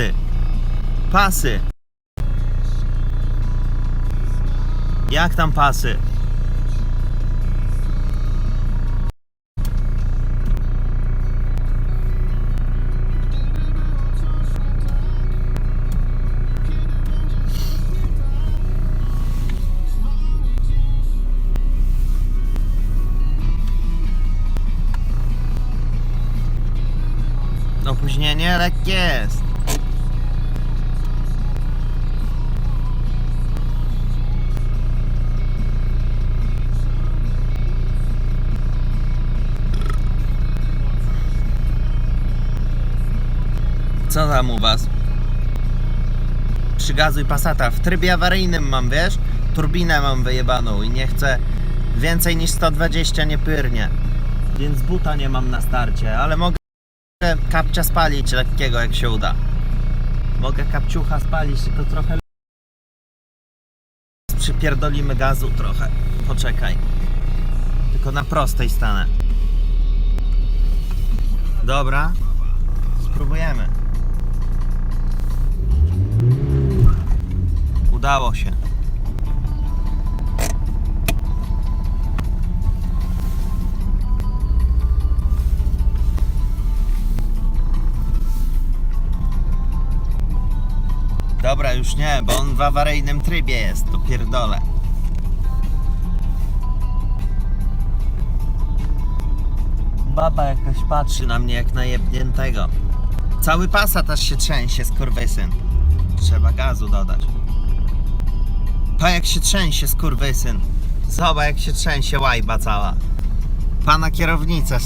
pasy. Pasy. Jak tam pasy? Opóźnienie lekkie jest. Co tam u was? Przygazuj Passata. W trybie awaryjnym mam, wiesz? Turbinę mam wyjebaną i nie chcę więcej niż 120 nie pyrnie. Więc buta nie mam na starcie, ale mogę kapcia spalić lekkiego jak się uda. Mogę kapciucha spalić, tylko trochę przypierdolimy gazu trochę. Poczekaj. Tylko na prostej stanę. Dobra. Spróbujemy. Udało się. Dobra, już nie, bo on w awaryjnym trybie jest, to pierdolę. Baba jakaś patrzy na mnie jak na jebniętego. Cały pasat aż się trzęsie, skurwysyn. Trzeba gazu dodać. Pa jak się trzęsie, skurwysyn. Zobacz jak się trzęsie łajba cała. Pana kierownica